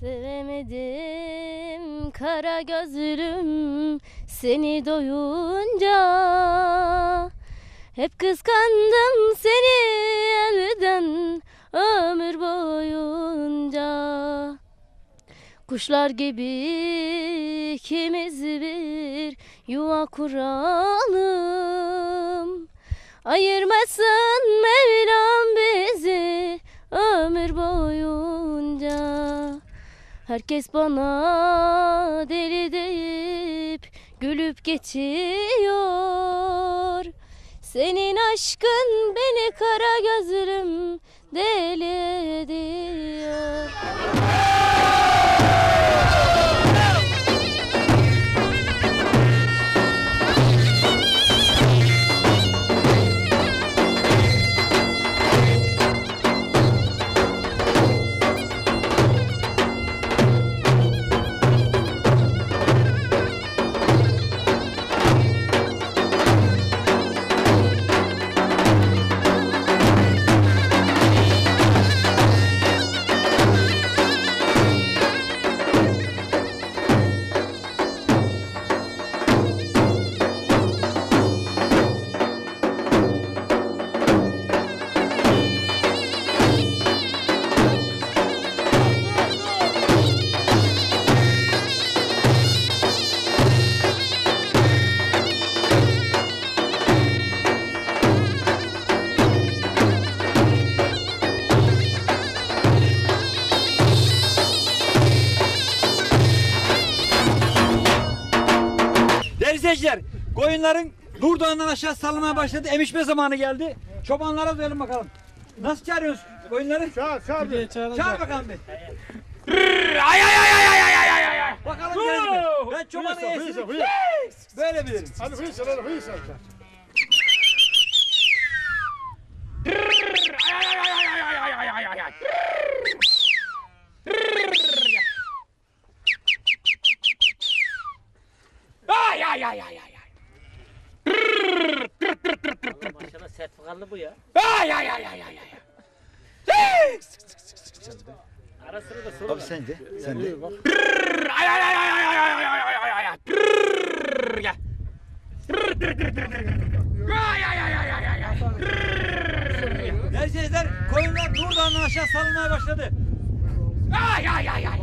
Göremedim kara gözlüm seni doyunca. Hep kıskandım seni elden ömür boyunca. Kuşlar gibi ikimiz bir yuva kuralım. Ayırmasın Mevlam bizi ömür boyunca Herkes bana deli deyip gülüp geçiyor. Senin aşkın beni kara İzleyiciler, koyunların Nurdağ'ından aşağı salınmaya başladı. Emişme zamanı geldi. Çobanlara duyalım bakalım. Nasıl çağırıyoruz koyunları? Çağır çağır bir. Çağır bakalım bir. Ay ay ay ay ay ay ay ay ay. Bakalım geldi mi? Ben çobanı hıysa. Böyle bilirim. Hadi hıysa hadi hıysa. Ay ay ay ay ay. Maşallah sertifikalı bu ya. Ay ay ay ay ay ay. Ara sıra da soru Abi var. sen de. Sen de. Ay ay ay ay ay ay ay ay ay ay ay ay. Prrrr, gel. Prrrr, prrrr, prrrr, prrrr. Ay ay ay ay ay ay ay. Prrrr, gel. İzleyiciler, koyunlar Nurdağ'ından aşağı salınmaya başladı. Ay ay ay ay. Ay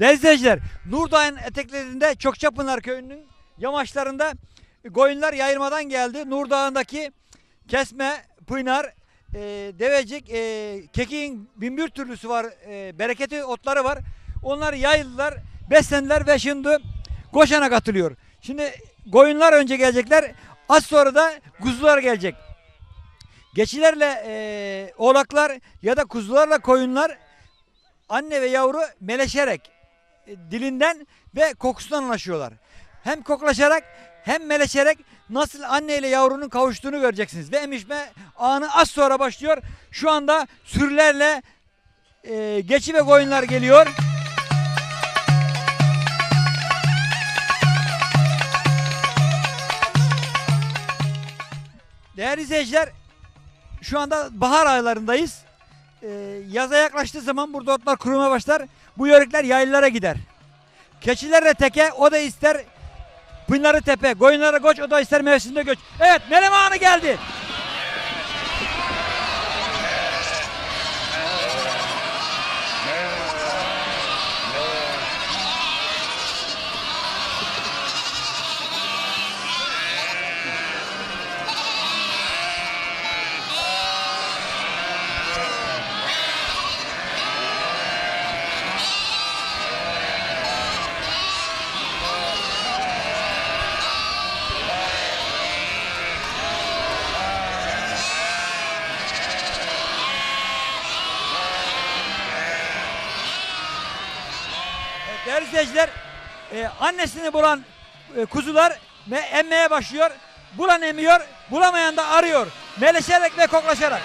Değerli izleyiciler, Nurdağ'ın eteklerinde Çokçapınar köyünün yamaçlarında koyunlar yayılmadan geldi. Nurdağ'ındaki kesme, pınar, e, devecik, e, kekiğin binbir türlüsü var, e, bereketi otları var. Onlar yayıldılar, beslendiler ve şimdi koşana katılıyor. Şimdi koyunlar önce gelecekler, az sonra da kuzular gelecek. Geçilerle e, oğlaklar ya da kuzularla koyunlar anne ve yavru meleşerek dilinden ve kokusundan anlaşıyorlar. Hem koklaşarak hem meleşerek nasıl anne ile yavrunun kavuştuğunu göreceksiniz. Ve emişme anı az sonra başlıyor. Şu anda sürülerle e, geçi ve koyunlar geliyor. Değerli izleyiciler şu anda bahar aylarındayız. Ee, yaza yaklaştığı zaman burada otlar kurumaya başlar. Bu yörükler yaylalara gider. Keçilerle teke o da ister Pınarı tepe, koyunlara koç o da ister mevsimde göç. Evet meleme anı geldi. E, annesini bulan e, kuzular emmeye başlıyor. Bulan emiyor, bulamayan da arıyor. Meleşerek ve koklaşarak.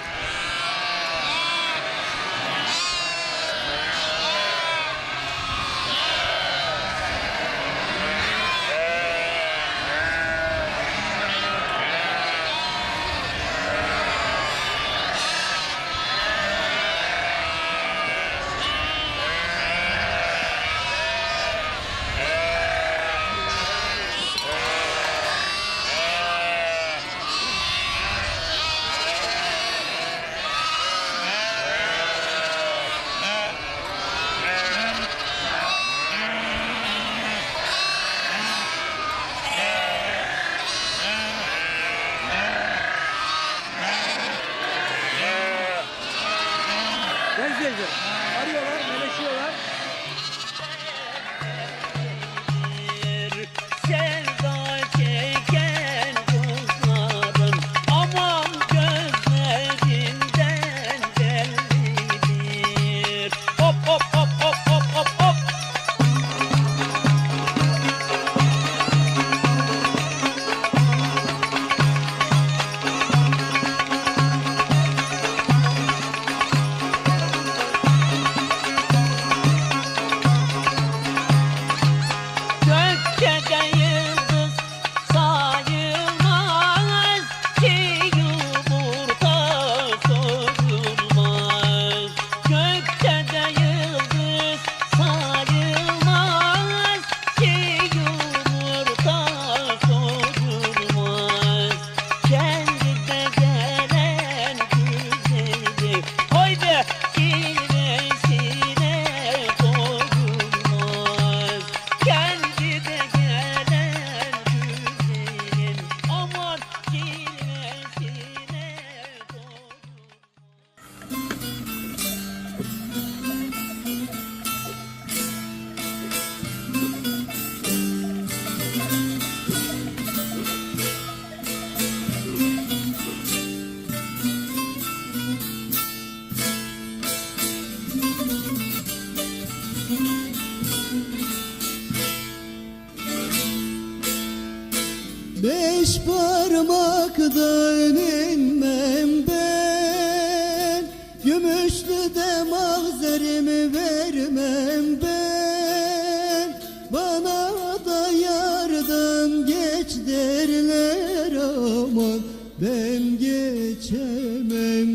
Beş parmaktan inmem ben. Gümüşlü de mavzerimi vermem ben. Bana da yardan geç derler aman. Ben geçemem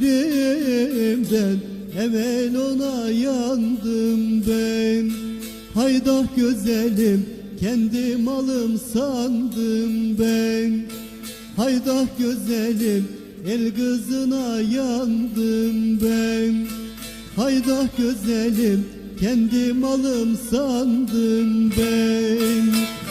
yarimden Evvel ona yandım ben. Haydah güzelim kendi malım sandım ben. Haydah güzelim el kızına yandım ben. Haydah güzelim kendi malım sandım ben